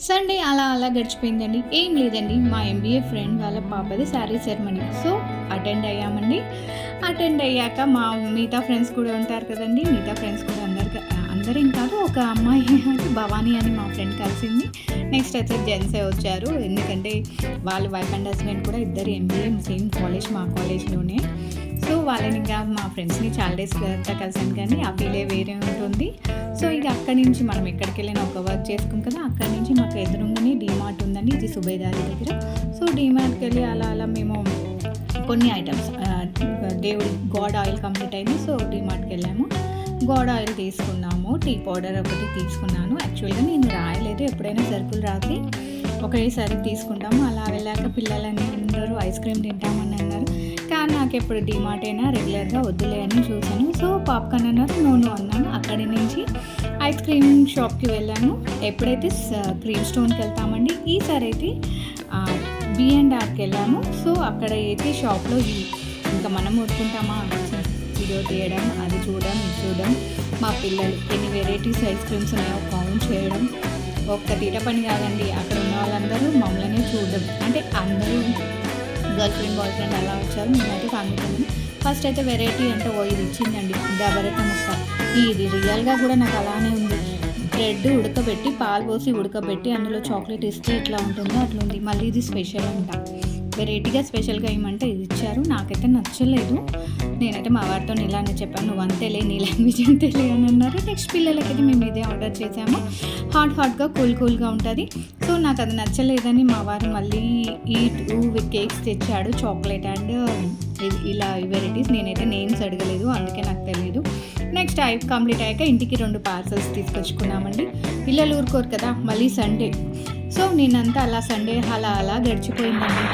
Sunday అలా అలా గడిచిపోయిందండి. ఏం లేదండి. మా ఎంబీఏ ఫ్రెండ్ వాళ్ళ పాపది శారీ సెరమనీ సో అటెండ్ అయ్యామండి. అటెండ్ అయ్యాక మా మిగతా ఫ్రెండ్స్ కూడా ఉంటారు కదండి. మిగతా ఫ్రెండ్స్ కూడా అందరు అందరేం కాదు ఒక అమ్మాయి భవానీ అని మా ఫ్రెండ్ కలిసింది. నెక్స్ట్ అయితే జెంట్సే వచ్చారు. ఎందుకంటే వాళ్ళ వైఫ్ అండ్ హస్బెండ్ కూడా ఇద్దరు ఎంబీఏ సేమ్ కాలేజ్ మా కాలేజ్లోనే సో వాళ్ళని ఇంకా మా ఫ్రెండ్స్ని చాలా డేస్ తర్వాత కలిసాను కానీ ఆ ఫీలే వేరే ఉంటుంది. సో ఇక అక్కడి నుంచి మనం ఎక్కడికి వెళ్ళినా ఒక వర్క్ చేసుకుం కదా అక్కడి నుంచి మాకు ఎదురుగానే డీమార్ట్ ఉందండి ఇది సుబేదారి దగ్గర. సో డీమార్ట్కి వెళ్ళి అలా అలా మేము కొన్ని ఐటమ్స్ దేవుడి గాడ్ ఆయిల్ కంప్లీట్ అయింది. సో డీమార్ట్కి వెళ్ళాము గోడ ఆయిల్ తీసుకున్నాము. టీ పౌడర్ ఒకటి తీసుకున్నాను. యాక్చువల్గా నేను రాయలేదు. ఎప్పుడైనా సరుకులు రాసి ఒకేసారి తీసుకుంటాము. అలా వెళ్ళాక పిల్లలని అందరూ ఐస్ క్రీమ్ తింటామని అన్నారు. కానీ నాకు ఎప్పుడు డిమార్ట్ అయినా రెగ్యులర్గా వద్దులే అని చూశాను. సో పాప్కార్న్ అన్నారు నూనె అన్నాను. అక్కడి నుంచి ఐస్ క్రీమ్ షాప్కి వెళ్ళాను. ఎప్పుడైతే క్రీమ్ స్టోన్కి వెళ్తామండి ఈసారి అయితే బి అండ్ ఆర్కి వెళ్ళాము. సో అక్కడ అయితే షాప్లో ఇంకా మనం ఊరుకుంటామా? వీడియో తీయడం అది చూడడం ఇది చూడడం. మా పిల్లలు ఎన్ని వెరైటీస్ ఐస్ క్రీమ్స్ ఉన్నాయో కౌంట్ చేయడం. ఒక్క తీట పని కాదండి అక్కడ ఉన్న వాళ్ళందరూ మమ్మల్ని చూడడం. అంటే అందరూ గర్ల్ ఫ్రెండ్ బాయ్ ఫ్రెండ్ అలా వచ్చారు మేమైతే ఫ్యామిలీ ఫస్ట్ అయితే వెరైటీ అంటే ఓ ఇది ఇచ్చిందండి గబరట ముక్క ఇది రియల్గా కూడా నాకు అలానే ఉంది. బ్రెడ్ ఉడకబెట్టి పాలు పోసి ఉడకబెట్టి అందులో చాక్లెట్ ఇస్తే ఎట్లా ఉంటుందో అట్లా ఉంది మళ్ళీ ఇది స్పెషల్ అంట. వెరైటీగా స్పెషల్గా ఏమంటే ఇది ఇచ్చారు. నాకైతే నచ్చలేదు. నేనైతే మా వారితో ఇలానే చెప్పాను. నువ్వు అంతేలే నీ లాంగ్వేజ్ అంతేలే అని అన్నారు. నెక్స్ట్ పిల్లలకైతే మేము ఇదే ఆర్డర్ చేసాము. హాట్ హాట్గా కూల్ కూల్గా ఉంటుంది. సో నాకు అది నచ్చలేదని మా వారు మళ్ళీ ఈ టూ కేక్స్ తెచ్చాడు. చాక్లెట్ అండ్ ఇలా వెరైటీస్ నేనైతే నేమ్స్ అడగలేదు. అందుకే నాకు తెలియదు నెక్స్ట్ అయి కంప్లీట్ అయ్యాక ఇంటికి రెండు పార్సల్స్ తీసుకొచ్చుకున్నామండి. పిల్లలు ఊరుకోరు కదా మళ్ళీ సండే సో నేనంతా అలా సండే అలా అలా గడిచిపోయిందండి.